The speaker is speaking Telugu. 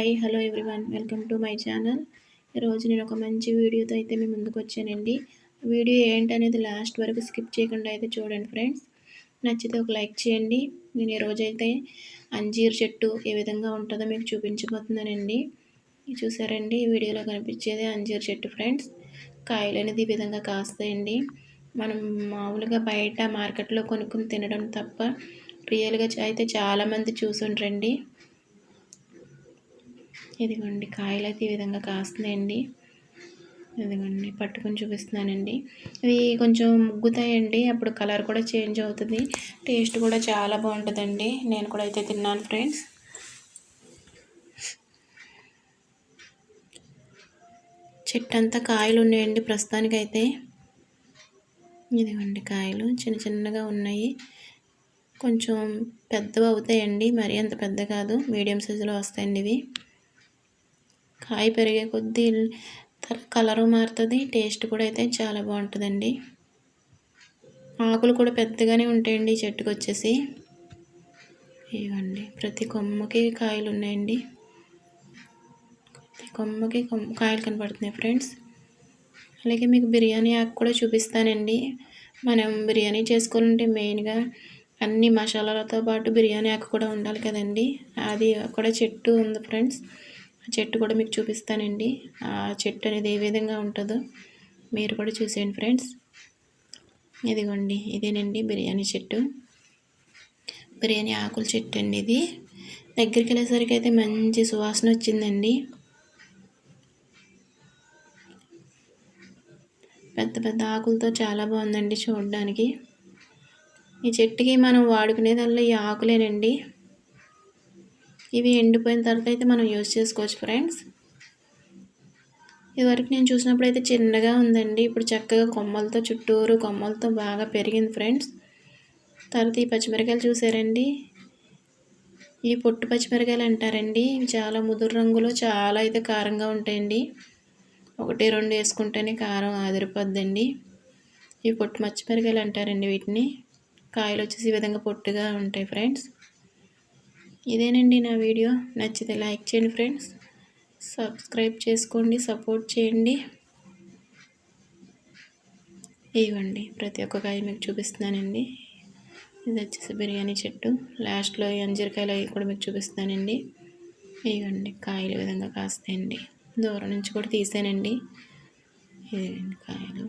Hi hello everyone welcome to my channel ఈరోజు నేను ఒక మంచి వీడియోతో అయితే మీ ముందుకు వచ్చానండి. వీడియో ఏంటనేది లాస్ట్ వరకు స్కిప్ చేయకుండా అయితే చూడండి ఫ్రెండ్స్ నచ్చితే ఒక లైక్ చేయండి. నేను ఈరోజు అయితే అంజీర్ చెట్టు ఏ విధంగా ఉంటుందో మీకు చూపించబోతున్నానండి. చూసారండి? ఈ వీడియోలో కనిపించేది అంజీర్ చెట్టు ఫ్రెండ్స్ కాయలు అనేది ఈ విధంగా కాస్తాయండి. మనం మామూలుగా బయట మార్కెట్లో కొనుక్కుని తినడం తప్ప రియల్గా అయితే చాలామంది చూసుండ్రండి. ఇదిగోండి కాయలు అయితే ఈ విధంగా కాస్తున్నాయండి. ఇదిగోండి పట్టుకొని చూపిస్తున్నానండి. ఇవి కొంచెం ముగ్గుతాయండి అప్పుడు కలర్ కూడా చేంజ్ అవుతుంది. టేస్ట్ కూడా చాలా బాగుంటుందండి. నేను కూడా అయితే తిన్నాను ఫ్రెండ్స్. చెట్టు అంతా కాయలు ఉన్నాయండి ప్రస్తుతానికైతే. ఇదిగోండి కాయలు చిన్న చిన్నగా ఉన్నాయి. కొంచెం పెద్దవి అవుతాయండి మరీ అంత పెద్ద కాదు. మీడియం సైజులో వస్తాయండి ఇవి. కాయ పెరిగే కొద్దీ కలరు మారుతుంది టేస్ట్ కూడా అయితే చాలా బాగుంటుందండి. ఆకులు కూడా పెద్దగానే ఉంటాయండి చెట్టుకు వచ్చేసి ఇవ్వండి ప్రతి కొమ్మకి కాయలు ఉన్నాయండి ప్రతి కొమ్మకి కాయలు కనపడుతున్నాయి ఫ్రెండ్స్. అలాగే మీకు బిర్యానీ ఆకు కూడా చూపిస్తానండి. మనం బిర్యానీ చేసుకోవాలంటే మెయిన్గా అన్ని మసాలాలతో పాటు బిర్యానీ ఆకు కూడా ఉండాలి కదండి. అది కూడా చెట్టు ఉంది ఫ్రెండ్స్. చెట్టు కూడా మీకు చూపిస్తానండి. ఆ చెట్టు అనేది ఏ విధంగా ఉంటుందో మీరు కూడా చూసేయండి ఫ్రెండ్స్. ఇదిగోండి ఇదేనండి బిర్యానీ చెట్టు. బిర్యానీ ఆకుల చెట్టు అండి ఇది. దగ్గరికి వెళ్ళేసరికి అయితే మంచి సువాసన వచ్చిందండి. పెద్ద పెద్ద ఆకులతో చాలా బాగుందండి చూడడానికి. ఈ చెట్టుకి మనం వాడుకునేదల్లా ఈ ఆకులేనండి. ఇవి ఎండిపోయిన తర్వాత అయితే మనం యూజ్ చేసుకోవచ్చు ఫ్రెండ్స్. ఇదివరకు నేను చూసినప్పుడు అయితే చిన్నగా ఉందండి. ఇప్పుడు చక్కగా కొమ్మలతో చుట్టూరు కొమ్మలతో బాగా పెరిగింది ఫ్రెండ్స్. తర్వాత ఈ పచ్చిమిరకాయలు చూసారండి. ఈ పొట్టు పచ్చిమిరకాయలు అంటారండి. ఇవి చాలా ముదురు రంగులో చాలా అయితే కారంగా ఉంటాయండి. ఒకటి రెండు వేసుకుంటేనే కారం ఆదిరిపోద్దండి. ఈ పొట్టు పచ్చిమిరకాయలు అంటారండి వీటిని. కాయలు వచ్చేసి ఈ విధంగా పొట్టుగా ఉంటాయి ఫ్రెండ్స్. ఇదేనండి నా వీడియో. నచ్చితే లైక్ చేయండి ఫ్రెండ్స్. సబ్స్క్రైబ్ చేసుకోండి సపోర్ట్ చేయండి. ఇవ్వండి. ప్రతి ఒక్క కాయ మీకు చూపిస్తున్నానండి. ఇది వచ్చేసి బిర్యానీ చెట్టు. లాస్ట్లో అంజీరకాయలు అవి కూడా మీకు చూపిస్తానండి ఇవ్వండి. కాయలు విధంగా కాస్తాయండి. దూరం నుంచి కూడా తీసానండి. ఇదిగండి కాయలు.